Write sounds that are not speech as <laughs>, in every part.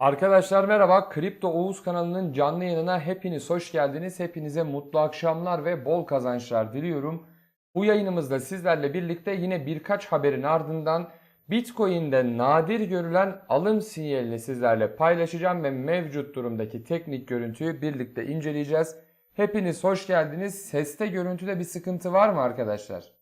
Arkadaşlar merhaba. Kripto Oğuz kanalının canlı yayınına hepiniz hoş geldiniz. Hepinize mutlu akşamlar ve bol kazançlar diliyorum. Bu yayınımızda sizlerle birlikte yine birkaç haberin ardından Bitcoin'de nadir görülen alım sinyalini sizlerle paylaşacağım ve mevcut durumdaki teknik görüntüyü birlikte inceleyeceğiz. Hepiniz hoş geldiniz. Seste görüntüde bir sıkıntı var mı arkadaşlar?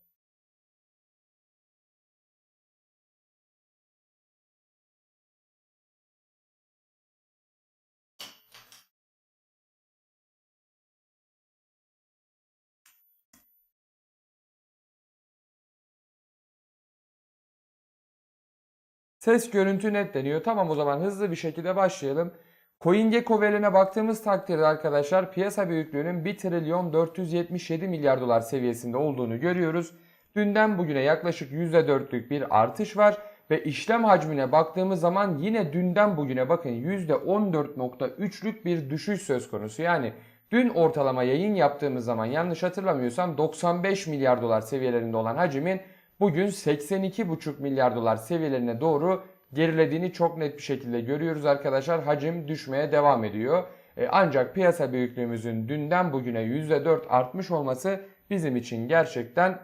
Ses görüntü netleniyor. Tamam o zaman hızlı bir şekilde başlayalım. CoinGecko verilerine baktığımız takdirde arkadaşlar piyasa büyüklüğünün 1 trilyon 477 milyar dolar seviyesinde olduğunu görüyoruz. Dünden bugüne yaklaşık %4'lük bir artış var ve işlem hacmine baktığımız zaman yine dünden bugüne bakın %14.3'lük bir düşüş söz konusu. Yani dün ortalama yayın yaptığımız zaman yanlış hatırlamıyorsam 95 milyar dolar seviyelerinde olan hacmin bugün 82,5 milyar dolar seviyelerine doğru gerilediğini çok net bir şekilde görüyoruz arkadaşlar. Hacim düşmeye devam ediyor. E, Ancak piyasa büyüklüğümüzün dünden bugüne %4 artmış olması bizim için gerçekten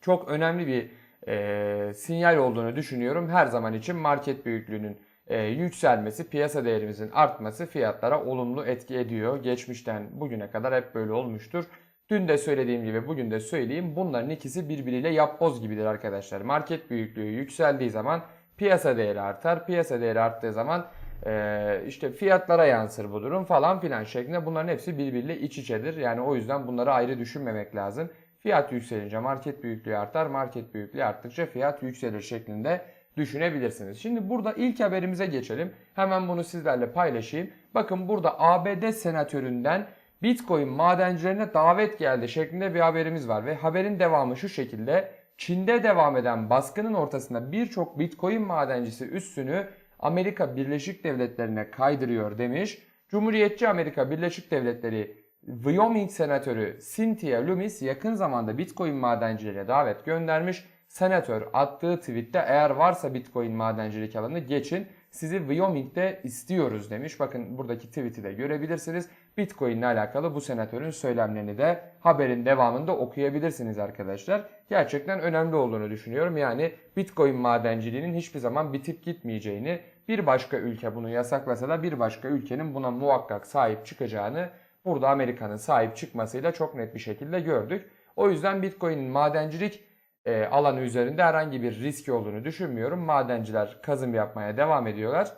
çok önemli bir e, sinyal olduğunu düşünüyorum. Her zaman için market büyüklüğünün e, yükselmesi, piyasa değerimizin artması fiyatlara olumlu etki ediyor. Geçmişten bugüne kadar hep böyle olmuştur. Dün de söylediğim gibi bugün de söyleyeyim. Bunların ikisi birbiriyle yapboz gibidir arkadaşlar. Market büyüklüğü yükseldiği zaman piyasa değeri artar. Piyasa değeri arttığı zaman e, işte fiyatlara yansır bu durum falan filan şeklinde. Bunların hepsi birbiriyle iç içedir. Yani o yüzden bunları ayrı düşünmemek lazım. Fiyat yükselince market büyüklüğü artar. Market büyüklüğü arttıkça fiyat yükselir şeklinde düşünebilirsiniz. Şimdi burada ilk haberimize geçelim. Hemen bunu sizlerle paylaşayım. Bakın burada ABD senatöründen Bitcoin madencilerine davet geldi şeklinde bir haberimiz var ve haberin devamı şu şekilde. Çin'de devam eden baskının ortasında birçok Bitcoin madencisi üstünü Amerika Birleşik Devletleri'ne kaydırıyor demiş. Cumhuriyetçi Amerika Birleşik Devletleri Wyoming senatörü Cynthia Lummis yakın zamanda Bitcoin madencilere davet göndermiş. Senatör attığı tweette eğer varsa Bitcoin madencilik alanı geçin sizi Wyoming'de istiyoruz demiş. Bakın buradaki tweet'i de görebilirsiniz. Bitcoin ile alakalı bu senatörün söylemlerini de haberin devamında okuyabilirsiniz arkadaşlar. Gerçekten önemli olduğunu düşünüyorum. Yani Bitcoin madenciliğinin hiçbir zaman bitip gitmeyeceğini, bir başka ülke bunu yasaklasa da bir başka ülkenin buna muhakkak sahip çıkacağını burada Amerika'nın sahip çıkmasıyla çok net bir şekilde gördük. O yüzden Bitcoin'in madencilik e, alanı üzerinde herhangi bir riski olduğunu düşünmüyorum. Madenciler kazım yapmaya devam ediyorlar.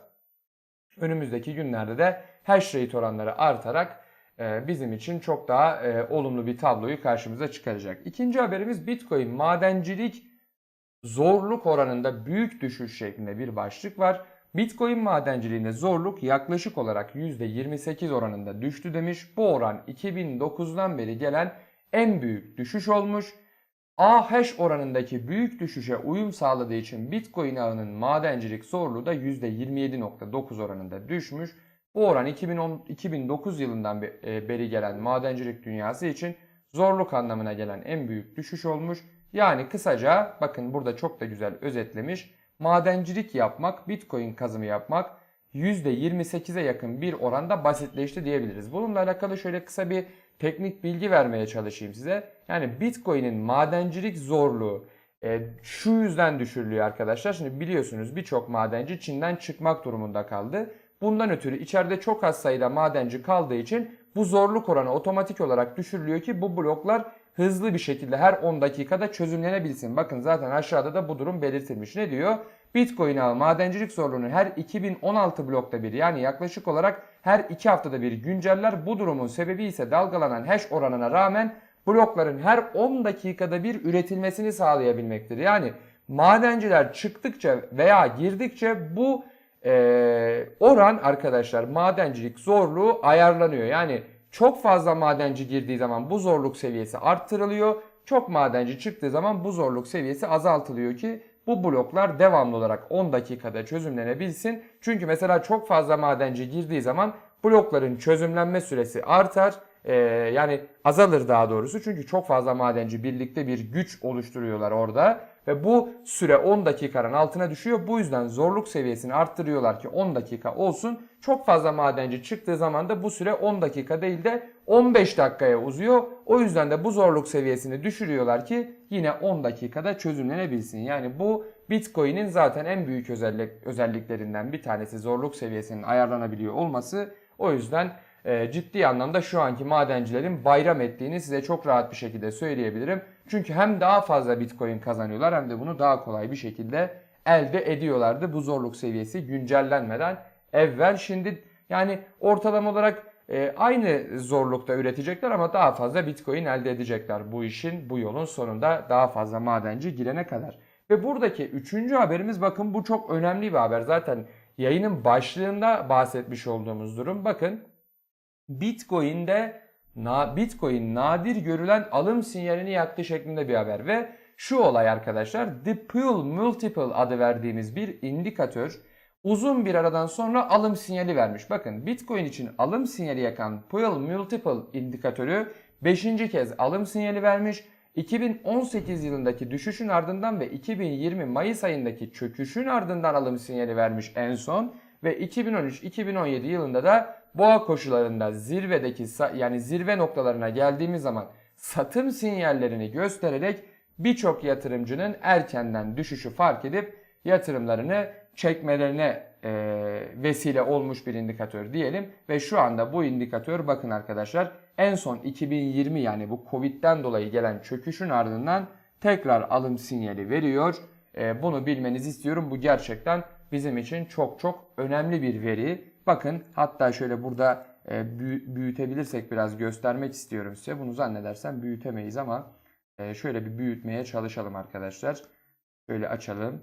Önümüzdeki günlerde de hash rate oranları artarak e, bizim için çok daha e, olumlu bir tabloyu karşımıza çıkaracak. İkinci haberimiz Bitcoin madencilik zorluk oranında büyük düşüş şeklinde bir başlık var. Bitcoin madenciliğinde zorluk yaklaşık olarak %28 oranında düştü demiş. Bu oran 2009'dan beri gelen en büyük düşüş olmuş. AH oranındaki büyük düşüşe uyum sağladığı için Bitcoin ağının madencilik zorluğu da %27.9 oranında düşmüş. Bu oran 2010, 2009 yılından e, beri gelen madencilik dünyası için zorluk anlamına gelen en büyük düşüş olmuş. Yani kısaca bakın burada çok da güzel özetlemiş. Madencilik yapmak, Bitcoin kazımı yapmak %28'e yakın bir oranda basitleşti diyebiliriz. Bununla alakalı şöyle kısa bir teknik bilgi vermeye çalışayım size. Yani Bitcoin'in madencilik zorluğu e, şu yüzden düşürülüyor arkadaşlar. Şimdi biliyorsunuz birçok madenci Çin'den çıkmak durumunda kaldı. Bundan ötürü içeride çok az sayıda madenci kaldığı için bu zorluk oranı otomatik olarak düşürülüyor ki bu bloklar hızlı bir şekilde her 10 dakikada çözümlenebilsin. Bakın zaten aşağıda da bu durum belirtilmiş. Ne diyor? Bitcoin ağı madencilik zorluğunu her 2016 blokta bir yani yaklaşık olarak her 2 haftada bir günceller. Bu durumun sebebi ise dalgalanan hash oranına rağmen blokların her 10 dakikada bir üretilmesini sağlayabilmektir. Yani madenciler çıktıkça veya girdikçe bu e, oran arkadaşlar madencilik zorluğu ayarlanıyor. Yani çok fazla madenci girdiği zaman bu zorluk seviyesi arttırılıyor. Çok madenci çıktığı zaman bu zorluk seviyesi azaltılıyor ki bu bloklar devamlı olarak 10 dakikada çözümlenebilsin. Çünkü mesela çok fazla madenci girdiği zaman blokların çözümlenme süresi artar. Ee, yani azalır daha doğrusu. Çünkü çok fazla madenci birlikte bir güç oluşturuyorlar orada. Ve bu süre 10 dakikanın altına düşüyor. Bu yüzden zorluk seviyesini arttırıyorlar ki 10 dakika olsun. Çok fazla madenci çıktığı zaman da bu süre 10 dakika değil de 15 dakikaya uzuyor. O yüzden de bu zorluk seviyesini düşürüyorlar ki yine 10 dakikada çözümlenebilsin. Yani bu Bitcoin'in zaten en büyük özellik, özelliklerinden bir tanesi zorluk seviyesinin ayarlanabiliyor olması. O yüzden e, ciddi anlamda şu anki madencilerin bayram ettiğini size çok rahat bir şekilde söyleyebilirim. Çünkü hem daha fazla Bitcoin kazanıyorlar hem de bunu daha kolay bir şekilde elde ediyorlardı bu zorluk seviyesi güncellenmeden evvel. Şimdi yani ortalama olarak e, aynı zorlukta üretecekler ama daha fazla Bitcoin elde edecekler bu işin bu yolun sonunda daha fazla madenci girene kadar. Ve buradaki üçüncü haberimiz bakın bu çok önemli bir haber. Zaten yayının başlığında bahsetmiş olduğumuz durum. Bakın Bitcoin'de Bitcoin nadir görülen alım sinyalini yaktı şeklinde bir haber ve şu olay arkadaşlar The Pull Multiple adı verdiğimiz bir indikatör uzun bir aradan sonra alım sinyali vermiş. Bakın Bitcoin için alım sinyali yakan Pull Multiple indikatörü 5. kez alım sinyali vermiş. 2018 yılındaki düşüşün ardından ve 2020 Mayıs ayındaki çöküşün ardından alım sinyali vermiş en son ve 2013-2017 yılında da boğa koşularında zirvedeki yani zirve noktalarına geldiğimiz zaman satım sinyallerini göstererek birçok yatırımcının erkenden düşüşü fark edip yatırımlarını çekmelerine e, vesile olmuş bir indikatör diyelim ve şu anda bu indikatör bakın arkadaşlar en son 2020 yani bu Covid'den dolayı gelen çöküşün ardından tekrar alım sinyali veriyor. E, bunu bilmenizi istiyorum. Bu gerçekten bizim için çok çok önemli bir veri. Bakın hatta şöyle burada e, büyütebilirsek biraz göstermek istiyorum size. Bunu zannedersem büyütemeyiz ama e, şöyle bir büyütmeye çalışalım arkadaşlar. Şöyle açalım.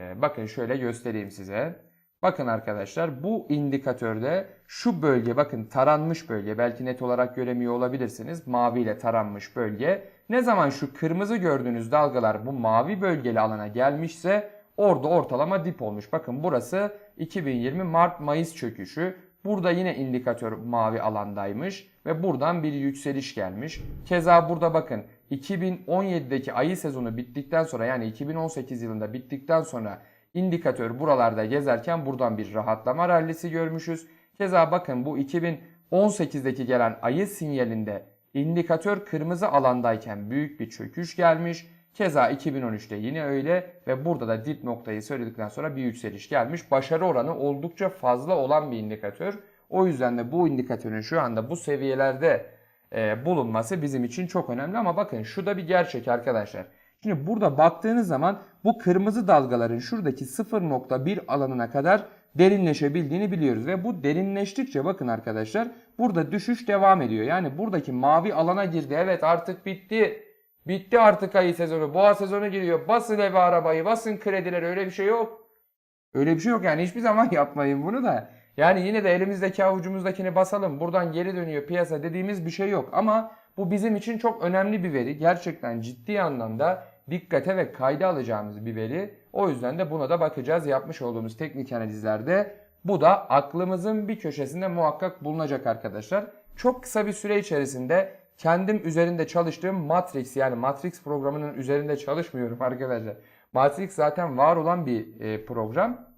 E, bakın şöyle göstereyim size. Bakın arkadaşlar bu indikatörde şu bölge bakın taranmış bölge belki net olarak göremiyor olabilirsiniz. Maviyle taranmış bölge. Ne zaman şu kırmızı gördüğünüz dalgalar bu mavi bölgeli alana gelmişse orada ortalama dip olmuş. Bakın burası 2020 Mart-Mayıs çöküşü. Burada yine indikatör mavi alandaymış ve buradan bir yükseliş gelmiş. Keza burada bakın 2017'deki ayı sezonu bittikten sonra yani 2018 yılında bittikten sonra indikatör buralarda gezerken buradan bir rahatlama rallisi görmüşüz. Keza bakın bu 2018'deki gelen ayı sinyalinde indikatör kırmızı alandayken büyük bir çöküş gelmiş. Keza 2013'te yine öyle ve burada da dip noktayı söyledikten sonra bir yükseliş gelmiş. Başarı oranı oldukça fazla olan bir indikatör. O yüzden de bu indikatörün şu anda bu seviyelerde e, bulunması bizim için çok önemli. Ama bakın şu da bir gerçek arkadaşlar. Şimdi burada baktığınız zaman bu kırmızı dalgaların şuradaki 0.1 alanına kadar derinleşebildiğini biliyoruz. Ve bu derinleştikçe bakın arkadaşlar burada düşüş devam ediyor. Yani buradaki mavi alana girdi. Evet artık bitti. Bitti artık ayı sezonu. Boğa sezonu giriyor. Basın evi arabayı, basın kredileri öyle bir şey yok. Öyle bir şey yok yani hiçbir zaman <laughs> yapmayın bunu da. Yani yine de elimizdeki avucumuzdakini basalım. Buradan geri dönüyor piyasa dediğimiz bir şey yok. Ama bu bizim için çok önemli bir veri. Gerçekten ciddi anlamda dikkate ve kayda alacağımız bir veri. O yüzden de buna da bakacağız. Yapmış olduğumuz teknik analizlerde bu da aklımızın bir köşesinde muhakkak bulunacak arkadaşlar. Çok kısa bir süre içerisinde kendim üzerinde çalıştığım Matrix yani Matrix programının üzerinde çalışmıyorum <laughs> arkadaşlar. Matrix zaten var olan bir e, program.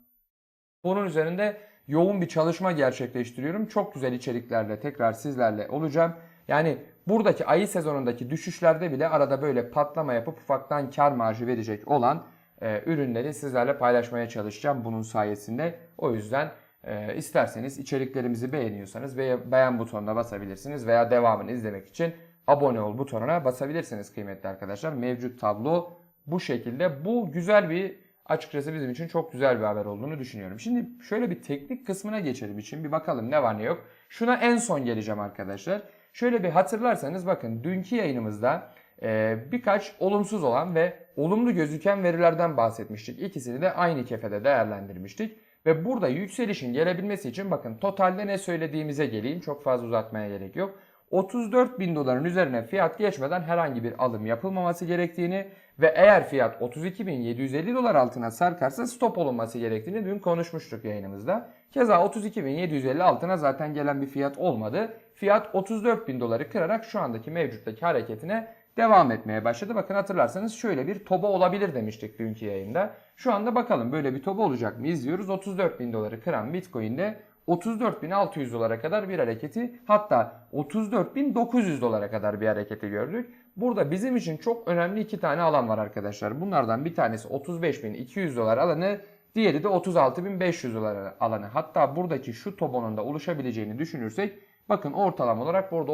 Bunun üzerinde yoğun bir çalışma gerçekleştiriyorum. Çok güzel içeriklerle tekrar sizlerle olacağım. Yani buradaki ayı sezonundaki düşüşlerde bile arada böyle patlama yapıp ufaktan kar marjı verecek olan e, ürünleri sizlerle paylaşmaya çalışacağım bunun sayesinde. O yüzden e, isterseniz içeriklerimizi beğeniyorsanız veya beğen butonuna basabilirsiniz veya devamını izlemek için abone ol butonuna basabilirsiniz kıymetli arkadaşlar. Mevcut tablo bu şekilde. Bu güzel bir açıkçası bizim için çok güzel bir haber olduğunu düşünüyorum. Şimdi şöyle bir teknik kısmına geçelim için bir bakalım ne var ne yok. Şuna en son geleceğim arkadaşlar. Şöyle bir hatırlarsanız bakın dünkü yayınımızda e, birkaç olumsuz olan ve olumlu gözüken verilerden bahsetmiştik. İkisini de aynı kefede değerlendirmiştik. Ve burada yükselişin gelebilmesi için bakın totalde ne söylediğimize geleyim. Çok fazla uzatmaya gerek yok. 34 bin doların üzerine fiyat geçmeden herhangi bir alım yapılmaması gerektiğini ve eğer fiyat 32.750 dolar altına sarkarsa stop olunması gerektiğini dün konuşmuştuk yayınımızda. Keza 32.750 altına zaten gelen bir fiyat olmadı. Fiyat 34 bin doları kırarak şu andaki mevcuttaki hareketine devam etmeye başladı. Bakın hatırlarsanız şöyle bir toba olabilir demiştik dünkü yayında. Şu anda bakalım böyle bir toba olacak mı izliyoruz. 34 bin doları kıran Bitcoin'de 34.600 dolara kadar bir hareketi hatta 34.900 dolara kadar bir hareketi gördük. Burada bizim için çok önemli iki tane alan var arkadaşlar. Bunlardan bir tanesi 35.200 dolar alanı, diğeri de 36.500 dolar alanı. Hatta buradaki şu tobonun da oluşabileceğini düşünürsek bakın ortalama olarak burada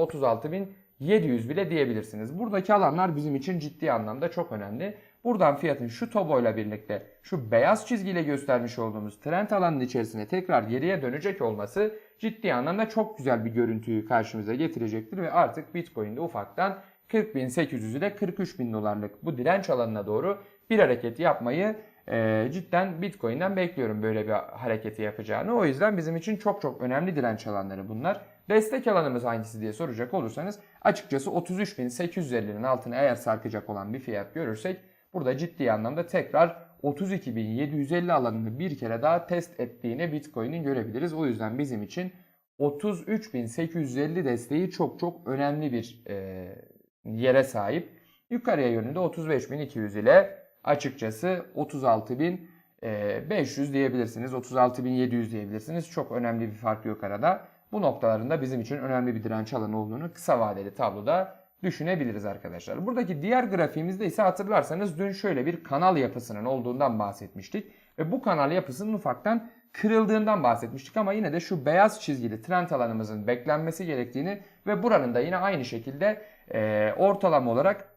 36.700 bile diyebilirsiniz. Buradaki alanlar bizim için ciddi anlamda çok önemli. Buradan fiyatın şu toboyla birlikte şu beyaz çizgiyle göstermiş olduğumuz trend alanının içerisine tekrar geriye dönecek olması ciddi anlamda çok güzel bir görüntüyü karşımıza getirecektir ve artık Bitcoin'de ufaktan 40.800 ile 43.000 dolarlık bu direnç alanına doğru bir hareket yapmayı e, cidden Bitcoin'den bekliyorum böyle bir hareketi yapacağını. O yüzden bizim için çok çok önemli direnç alanları bunlar. Destek alanımız hangisi diye soracak olursanız açıkçası 33.850'nin altına eğer sarkacak olan bir fiyat görürsek burada ciddi anlamda tekrar 32.750 alanını bir kere daha test ettiğini Bitcoin'in görebiliriz. O yüzden bizim için 33.850 desteği çok çok önemli bir e, yere sahip. Yukarıya yönünde 35.200 ile açıkçası 36.500 diyebilirsiniz. 36.700 diyebilirsiniz. Çok önemli bir fark yok arada. Bu noktalarında bizim için önemli bir direnç alanı olduğunu kısa vadeli tabloda düşünebiliriz arkadaşlar. Buradaki diğer grafiğimizde ise hatırlarsanız dün şöyle bir kanal yapısının olduğundan bahsetmiştik. Ve bu kanal yapısının ufaktan kırıldığından bahsetmiştik ama yine de şu beyaz çizgili trend alanımızın beklenmesi gerektiğini ve buranın da yine aynı şekilde e, ortalama olarak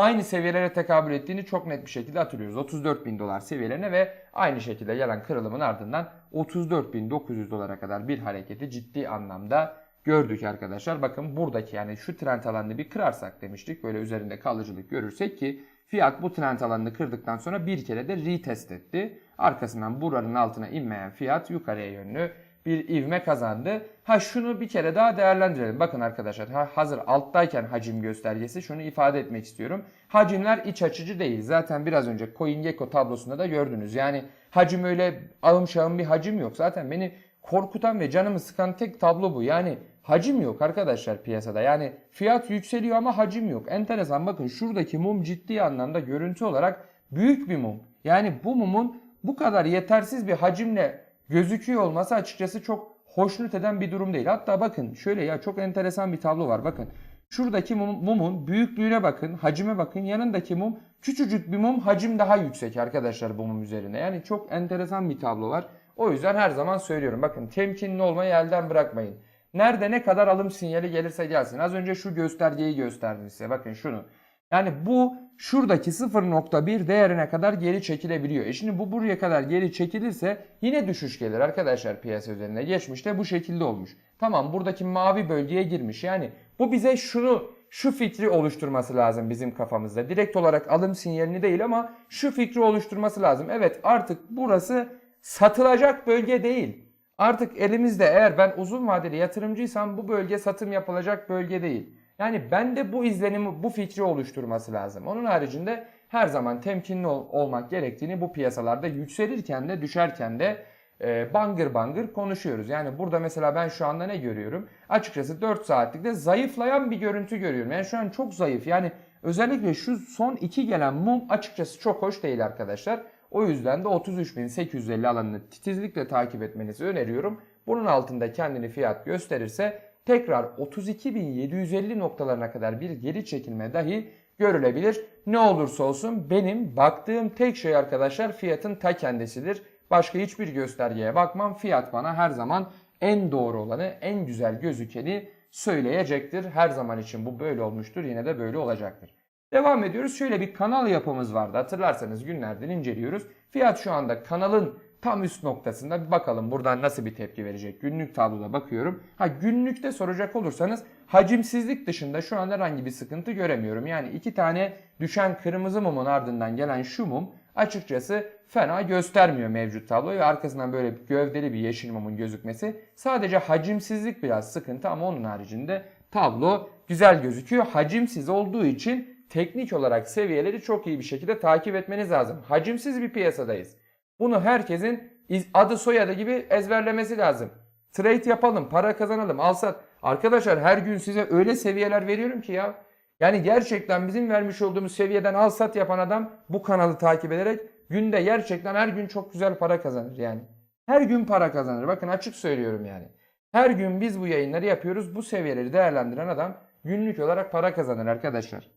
aynı seviyelere tekabül ettiğini çok net bir şekilde hatırlıyoruz. 34 bin dolar seviyelerine ve aynı şekilde gelen kırılımın ardından 34.900 dolara kadar bir hareketi ciddi anlamda gördük arkadaşlar. Bakın buradaki yani şu trend alanını bir kırarsak demiştik. Böyle üzerinde kalıcılık görürsek ki fiyat bu trend alanını kırdıktan sonra bir kere de retest etti. Arkasından buranın altına inmeyen fiyat yukarıya yönlü bir ivme kazandı. Ha şunu bir kere daha değerlendirelim. Bakın arkadaşlar ha, hazır alttayken hacim göstergesi şunu ifade etmek istiyorum. Hacimler iç açıcı değil. Zaten biraz önce CoinGecko tablosunda da gördünüz. Yani hacim öyle alım şahım bir hacim yok. Zaten beni korkutan ve canımı sıkan tek tablo bu. Yani hacim yok arkadaşlar piyasada. Yani fiyat yükseliyor ama hacim yok. Enteresan bakın şuradaki mum ciddi anlamda görüntü olarak büyük bir mum. Yani bu mumun bu kadar yetersiz bir hacimle gözüküyor olması açıkçası çok hoşnut eden bir durum değil. Hatta bakın şöyle ya çok enteresan bir tablo var bakın. Şuradaki mum- mumun büyüklüğüne bakın, hacime bakın. Yanındaki mum küçücük bir mum, hacim daha yüksek arkadaşlar bu mum üzerine. Yani çok enteresan bir tablo var. O yüzden her zaman söylüyorum. Bakın temkinli olmayı elden bırakmayın. Nerede ne kadar alım sinyali gelirse gelsin. Az önce şu göstergeyi gösterdim size. Bakın şunu. Yani bu şuradaki 0.1 değerine kadar geri çekilebiliyor. E şimdi bu buraya kadar geri çekilirse yine düşüş gelir arkadaşlar piyasa üzerinde. Geçmişte bu şekilde olmuş. Tamam buradaki mavi bölgeye girmiş. Yani bu bize şunu şu fikri oluşturması lazım bizim kafamızda. Direkt olarak alım sinyalini değil ama şu fikri oluşturması lazım. Evet artık burası satılacak bölge değil. Artık elimizde eğer ben uzun vadeli yatırımcıysam bu bölge satım yapılacak bölge değil. Yani bende bu izlenimi, bu fikri oluşturması lazım. Onun haricinde her zaman temkinli ol- olmak gerektiğini bu piyasalarda yükselirken de düşerken de e, bangır bangır konuşuyoruz. Yani burada mesela ben şu anda ne görüyorum? Açıkçası 4 saatlikte zayıflayan bir görüntü görüyorum. Yani şu an çok zayıf. Yani özellikle şu son iki gelen mum açıkçası çok hoş değil arkadaşlar. O yüzden de 33.850 alanını titizlikle takip etmenizi öneriyorum. Bunun altında kendini fiyat gösterirse tekrar 32.750 noktalarına kadar bir geri çekilme dahi görülebilir. Ne olursa olsun benim baktığım tek şey arkadaşlar fiyatın ta kendisidir. Başka hiçbir göstergeye bakmam. Fiyat bana her zaman en doğru olanı, en güzel gözükeni söyleyecektir. Her zaman için bu böyle olmuştur. Yine de böyle olacaktır. Devam ediyoruz. Şöyle bir kanal yapımız vardı. Hatırlarsanız günlerden inceliyoruz. Fiyat şu anda kanalın tam üst noktasında. Bir bakalım buradan nasıl bir tepki verecek. Günlük tabloda bakıyorum. Ha günlükte soracak olursanız hacimsizlik dışında şu an herhangi bir sıkıntı göremiyorum. Yani iki tane düşen kırmızı mumun ardından gelen şu mum açıkçası fena göstermiyor mevcut tabloyu ve arkasından böyle gövdeli bir yeşil mumun gözükmesi. Sadece hacimsizlik biraz sıkıntı ama onun haricinde tablo güzel gözüküyor. Hacimsiz olduğu için teknik olarak seviyeleri çok iyi bir şekilde takip etmeniz lazım. Hacimsiz bir piyasadayız. Bunu herkesin adı soyadı gibi ezberlemesi lazım. Trade yapalım, para kazanalım, alsat. Arkadaşlar her gün size öyle seviyeler veriyorum ki ya. Yani gerçekten bizim vermiş olduğumuz seviyeden al sat yapan adam bu kanalı takip ederek günde gerçekten her gün çok güzel para kazanır yani. Her gün para kazanır. Bakın açık söylüyorum yani. Her gün biz bu yayınları yapıyoruz. Bu seviyeleri değerlendiren adam günlük olarak para kazanır arkadaşlar.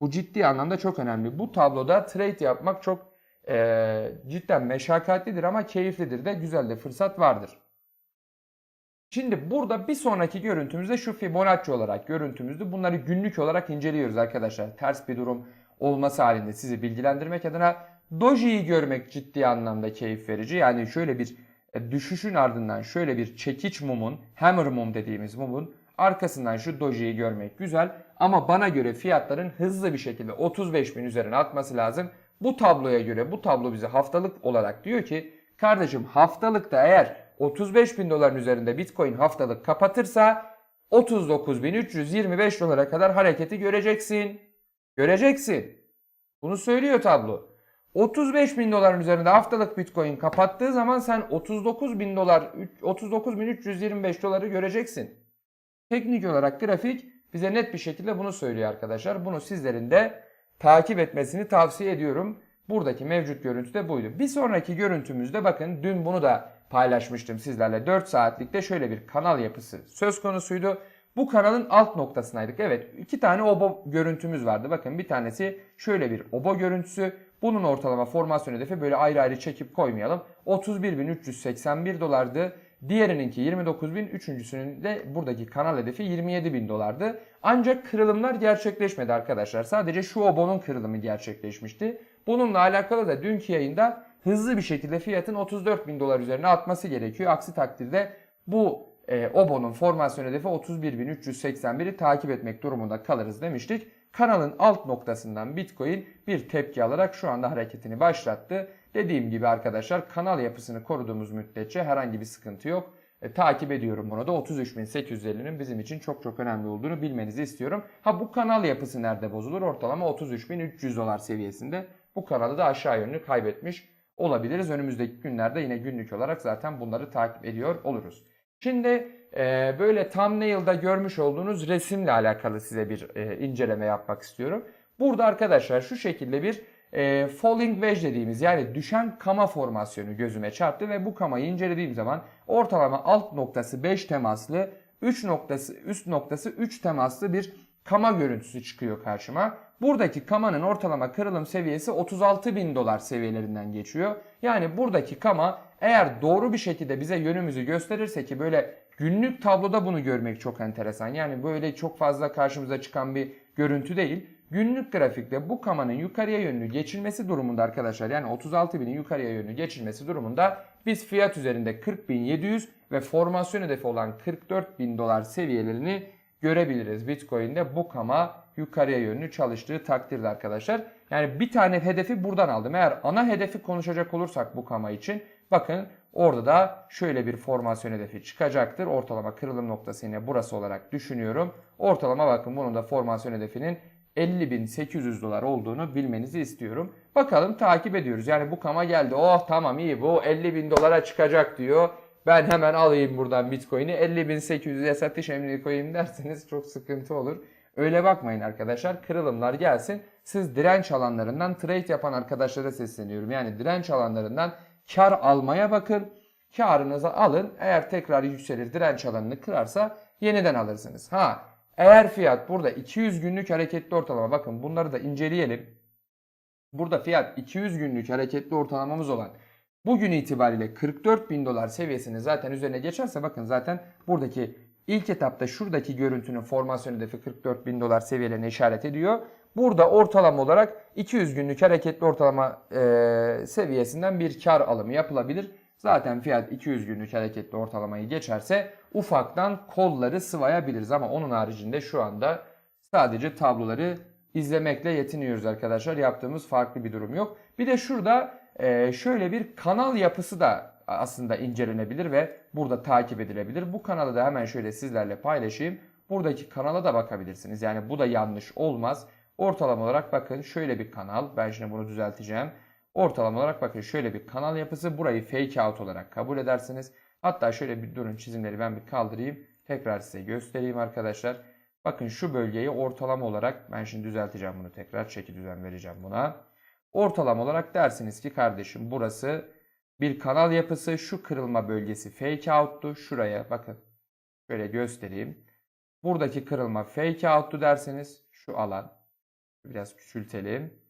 Bu ciddi anlamda çok önemli. Bu tabloda trade yapmak çok eee, cidden meşakkatlidir ama keyiflidir de güzel de fırsat vardır. Şimdi burada bir sonraki görüntümüzde şu Fibonacci olarak görüntümüzdü. Bunları günlük olarak inceliyoruz arkadaşlar. Ters bir durum olması halinde sizi bilgilendirmek adına Doji'yi görmek ciddi anlamda keyif verici. Yani şöyle bir e, düşüşün ardından şöyle bir çekiç mumun, hammer mum dediğimiz mumun arkasından şu Doji'yi görmek güzel. Ama bana göre fiyatların hızlı bir şekilde 35 bin üzerine atması lazım. Bu tabloya göre bu tablo bize haftalık olarak diyor ki kardeşim haftalıkta eğer 35 bin doların üzerinde Bitcoin haftalık kapatırsa 39.325 dolara kadar hareketi göreceksin. Göreceksin. Bunu söylüyor tablo. 35 bin doların üzerinde haftalık Bitcoin kapattığı zaman sen 39 bin dolar, 39.325 doları göreceksin. Teknik olarak grafik bize net bir şekilde bunu söylüyor arkadaşlar. Bunu sizlerin de takip etmesini tavsiye ediyorum. Buradaki mevcut görüntü de buydu. Bir sonraki görüntümüzde bakın dün bunu da paylaşmıştım sizlerle. 4 saatlikte şöyle bir kanal yapısı söz konusuydu. Bu kanalın alt noktasındaydık. Evet iki tane obo görüntümüz vardı. Bakın bir tanesi şöyle bir obo görüntüsü. Bunun ortalama formasyon hedefi böyle ayrı ayrı çekip koymayalım. 31.381 dolardı. Diğerininki 29.000, üçüncüsünün de buradaki kanal hedefi 27.000 dolardı. Ancak kırılımlar gerçekleşmedi arkadaşlar. Sadece şu obonun kırılımı gerçekleşmişti. Bununla alakalı da dünkü yayında hızlı bir şekilde fiyatın 34.000 dolar üzerine atması gerekiyor. Aksi takdirde bu e, obonun formasyon hedefi 31.381'i takip etmek durumunda kalırız demiştik. Kanalın alt noktasından Bitcoin bir tepki alarak şu anda hareketini başlattı. Dediğim gibi arkadaşlar kanal yapısını koruduğumuz müddetçe herhangi bir sıkıntı yok. E, takip ediyorum bunu da 33.850'nin bizim için çok çok önemli olduğunu bilmenizi istiyorum. Ha bu kanal yapısı nerede bozulur? Ortalama 33.300 dolar seviyesinde. Bu kanalı da aşağı yönlü kaybetmiş olabiliriz. Önümüzdeki günlerde yine günlük olarak zaten bunları takip ediyor oluruz. Şimdi e, böyle thumbnail'da görmüş olduğunuz resimle alakalı size bir e, inceleme yapmak istiyorum. Burada arkadaşlar şu şekilde bir e, falling wedge dediğimiz yani düşen kama formasyonu gözüme çarptı ve bu kamayı incelediğim zaman ortalama alt noktası 5 temaslı, 3 noktası üst noktası 3 temaslı bir kama görüntüsü çıkıyor karşıma. Buradaki kamanın ortalama kırılım seviyesi 36 bin dolar seviyelerinden geçiyor. Yani buradaki kama eğer doğru bir şekilde bize yönümüzü gösterirse ki böyle günlük tabloda bunu görmek çok enteresan. Yani böyle çok fazla karşımıza çıkan bir görüntü değil. Günlük grafikte bu kamanın yukarıya yönlü geçilmesi durumunda arkadaşlar yani 36 binin yukarıya yönlü geçilmesi durumunda biz fiyat üzerinde 40.700 ve formasyon hedefi olan 44.000 dolar seviyelerini görebiliriz. Bitcoin'de bu kama yukarıya yönlü çalıştığı takdirde arkadaşlar. Yani bir tane hedefi buradan aldım. Eğer ana hedefi konuşacak olursak bu kama için bakın orada da şöyle bir formasyon hedefi çıkacaktır. Ortalama kırılım noktası yine burası olarak düşünüyorum. Ortalama bakın bunun da formasyon hedefinin 50.800 dolar olduğunu bilmenizi istiyorum. Bakalım takip ediyoruz. Yani bu kama geldi. Oh tamam iyi bu 50.000 dolara çıkacak diyor. Ben hemen alayım buradan Bitcoin'i 50.800'e satış emri koyayım derseniz çok sıkıntı olur. Öyle bakmayın arkadaşlar. Kırılımlar gelsin. Siz direnç alanlarından trade yapan arkadaşlara sesleniyorum. Yani direnç alanlarından kar almaya bakın. Karınızı alın. Eğer tekrar yükselir direnç alanını kırarsa yeniden alırsınız. Ha eğer fiyat burada 200 günlük hareketli ortalama bakın bunları da inceleyelim. Burada fiyat 200 günlük hareketli ortalamamız olan bugün itibariyle 44 bin dolar seviyesini zaten üzerine geçerse bakın zaten buradaki ilk etapta şuradaki görüntünün formasyon hedefi 44 bin dolar seviyelerine işaret ediyor. Burada ortalama olarak 200 günlük hareketli ortalama e, seviyesinden bir kar alımı yapılabilir. Zaten fiyat 200 günlük hareketli ortalamayı geçerse ufaktan kolları sıvayabiliriz ama onun haricinde şu anda sadece tabloları izlemekle yetiniyoruz arkadaşlar. Yaptığımız farklı bir durum yok. Bir de şurada e, şöyle bir kanal yapısı da aslında incelenebilir ve burada takip edilebilir. Bu kanalı da hemen şöyle sizlerle paylaşayım. Buradaki kanala da bakabilirsiniz. Yani bu da yanlış olmaz. Ortalama olarak bakın şöyle bir kanal. Ben şimdi bunu düzelteceğim. Ortalama olarak bakın şöyle bir kanal yapısı. Burayı fake out olarak kabul edersiniz. Hatta şöyle bir durun çizimleri ben bir kaldırayım. Tekrar size göstereyim arkadaşlar. Bakın şu bölgeyi ortalama olarak ben şimdi düzelteceğim bunu tekrar çeki düzen vereceğim buna. Ortalama olarak dersiniz ki kardeşim burası bir kanal yapısı şu kırılma bölgesi fake out'tu. Şuraya bakın şöyle göstereyim. Buradaki kırılma fake out'tu derseniz şu alan biraz küçültelim.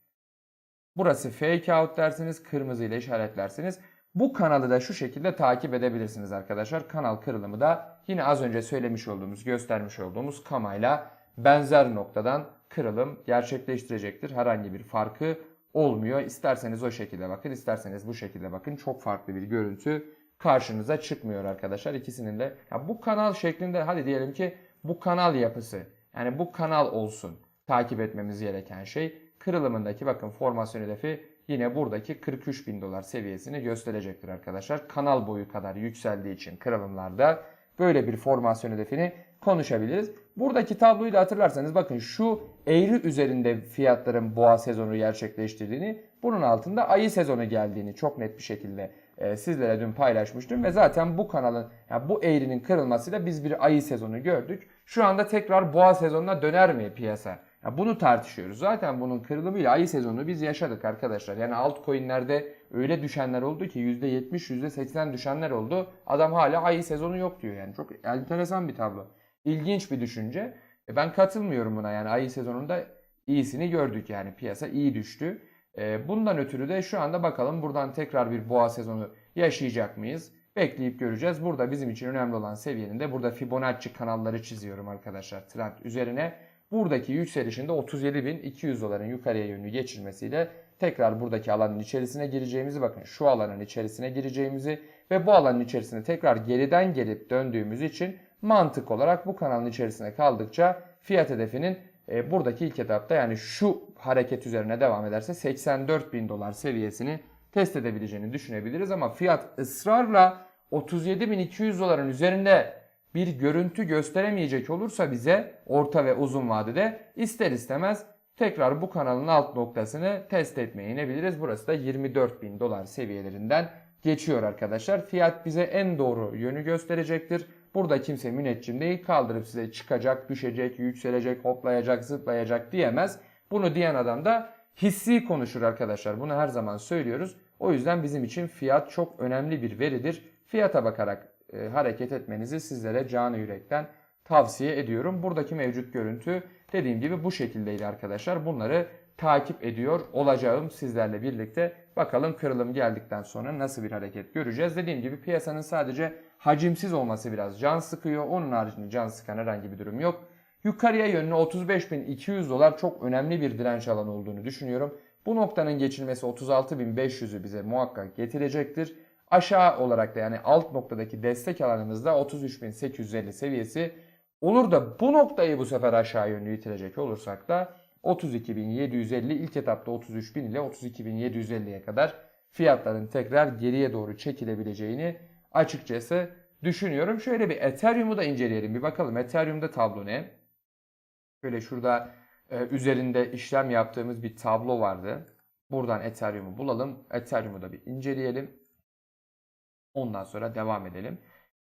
Burası fake out dersiniz kırmızı ile işaretlersiniz. Bu kanalı da şu şekilde takip edebilirsiniz arkadaşlar. Kanal kırılımı da yine az önce söylemiş olduğumuz, göstermiş olduğumuz kamayla benzer noktadan kırılım gerçekleştirecektir. Herhangi bir farkı olmuyor. İsterseniz o şekilde bakın, isterseniz bu şekilde bakın. Çok farklı bir görüntü karşınıza çıkmıyor arkadaşlar. İkisinin de ya bu kanal şeklinde hadi diyelim ki bu kanal yapısı yani bu kanal olsun takip etmemiz gereken şey. Kırılımındaki bakın formasyon hedefi yine buradaki 43 bin dolar seviyesini gösterecektir arkadaşlar. Kanal boyu kadar yükseldiği için kırılımlarda böyle bir formasyon hedefini konuşabiliriz. Buradaki tabloyu da hatırlarsanız bakın şu eğri üzerinde fiyatların boğa sezonu gerçekleştirdiğini, bunun altında ayı sezonu geldiğini çok net bir şekilde e, sizlere dün paylaşmıştım ve zaten bu kanalın yani bu eğrinin kırılmasıyla biz bir ayı sezonu gördük. Şu anda tekrar boğa sezonuna döner mi piyasa? Ya bunu tartışıyoruz. Zaten bunun kırılımıyla ayı sezonu biz yaşadık arkadaşlar. Yani altcoin'lerde öyle düşenler oldu ki %70, %80 düşenler oldu. Adam hala ayı sezonu yok diyor yani. Çok enteresan bir tablo. İlginç bir düşünce. E ben katılmıyorum buna yani ayı sezonunda iyisini gördük yani piyasa iyi düştü. E, bundan ötürü de şu anda bakalım buradan tekrar bir boğa sezonu yaşayacak mıyız? Bekleyip göreceğiz. Burada bizim için önemli olan seviyenin de burada Fibonacci kanalları çiziyorum arkadaşlar trend üzerine. Buradaki yükselişinde 37.200 doların yukarıya yönlü geçirmesiyle tekrar buradaki alanın içerisine gireceğimizi bakın şu alanın içerisine gireceğimizi ve bu alanın içerisine tekrar geriden gelip döndüğümüz için mantık olarak bu kanalın içerisine kaldıkça fiyat hedefinin e, buradaki ilk etapta yani şu hareket üzerine devam ederse 84 bin dolar seviyesini test edebileceğini düşünebiliriz. Ama fiyat ısrarla 37.200 doların üzerinde bir görüntü gösteremeyecek olursa bize orta ve uzun vadede ister istemez tekrar bu kanalın alt noktasını test etmeye inebiliriz. Burası da 24 bin dolar seviyelerinden geçiyor arkadaşlar. Fiyat bize en doğru yönü gösterecektir. Burada kimse müneccim değil kaldırıp size çıkacak, düşecek, yükselecek, hoplayacak, zıplayacak diyemez. Bunu diyen adam da hissi konuşur arkadaşlar. Bunu her zaman söylüyoruz. O yüzden bizim için fiyat çok önemli bir veridir. Fiyata bakarak e, hareket etmenizi sizlere canı yürekten tavsiye ediyorum. Buradaki mevcut görüntü dediğim gibi bu şekildeydi arkadaşlar. Bunları takip ediyor olacağım sizlerle birlikte. Bakalım kırılım geldikten sonra nasıl bir hareket göreceğiz. Dediğim gibi piyasanın sadece hacimsiz olması biraz can sıkıyor. Onun haricinde can sıkan herhangi bir durum yok. Yukarıya yönlü 35.200 dolar çok önemli bir direnç alanı olduğunu düşünüyorum. Bu noktanın geçilmesi 36.500'ü bize muhakkak getirecektir. Aşağı olarak da yani alt noktadaki destek alanımızda 33.850 seviyesi olur da bu noktayı bu sefer aşağı yönlü itirecek olursak da 32.750 ilk etapta 33.000 ile 32.750'ye kadar fiyatların tekrar geriye doğru çekilebileceğini açıkçası düşünüyorum. Şöyle bir Ethereum'u da inceleyelim. Bir bakalım Ethereum'da tablo ne? Şöyle şurada e, üzerinde işlem yaptığımız bir tablo vardı. Buradan Ethereum'u bulalım. Ethereum'u da bir inceleyelim. Ondan sonra devam edelim.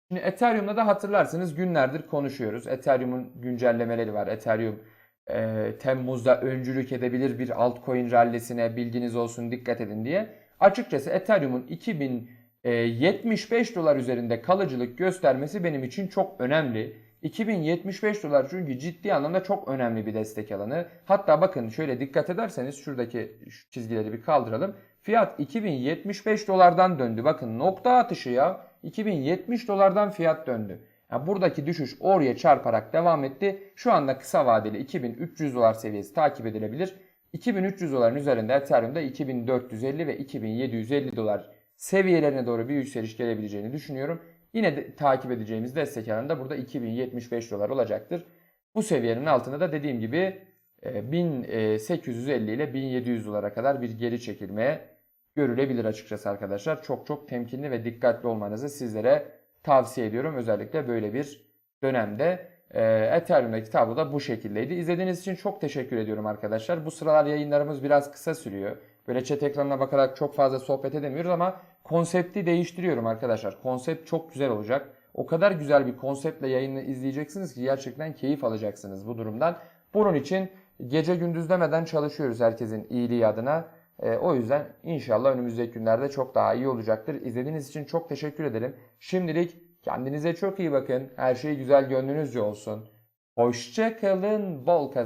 Şimdi Ethereum'da da hatırlarsınız günlerdir konuşuyoruz. Ethereum'un güncellemeleri var. Ethereum e, Temmuz'da öncülük edebilir bir altcoin rallisine bilginiz olsun dikkat edin diye. Açıkçası Ethereum'un 2075 dolar üzerinde kalıcılık göstermesi benim için çok önemli. 2075 dolar çünkü ciddi anlamda çok önemli bir destek alanı. Hatta bakın şöyle dikkat ederseniz şuradaki şu çizgileri bir kaldıralım. Fiyat 2075 dolardan döndü. Bakın nokta atışı ya. 2070 dolardan fiyat döndü. Yani buradaki düşüş oraya çarparak devam etti. Şu anda kısa vadeli 2300 dolar seviyesi takip edilebilir. 2300 doların üzerinde Ethereum'da 2450 ve 2750 dolar seviyelerine doğru bir yükseliş gelebileceğini düşünüyorum. Yine de takip edeceğimiz destek alanında burada 2075 dolar olacaktır. Bu seviyenin altında da dediğim gibi 1850 ile 1700 dolara kadar bir geri çekilmeye görülebilir açıkçası arkadaşlar. Çok çok temkinli ve dikkatli olmanızı sizlere tavsiye ediyorum. Özellikle böyle bir dönemde. E, Ethereum'daki tablo da bu şekildeydi. İzlediğiniz için çok teşekkür ediyorum arkadaşlar. Bu sıralar yayınlarımız biraz kısa sürüyor. Böyle chat ekranına bakarak çok fazla sohbet edemiyoruz ama konsepti değiştiriyorum arkadaşlar. Konsept çok güzel olacak. o kadar güzel bir konseptle yayını izleyeceksiniz ki gerçekten keyif alacaksınız bu durumdan. Bunun için gece gündüz demeden çalışıyoruz herkesin iyiliği adına. E, o yüzden inşallah önümüzdeki günlerde çok daha iyi olacaktır. İzlediğiniz için çok teşekkür ederim. Şimdilik kendinize çok iyi bakın. Her şey güzel gönlünüzce olsun. Hoşça kalın, bol kazanın.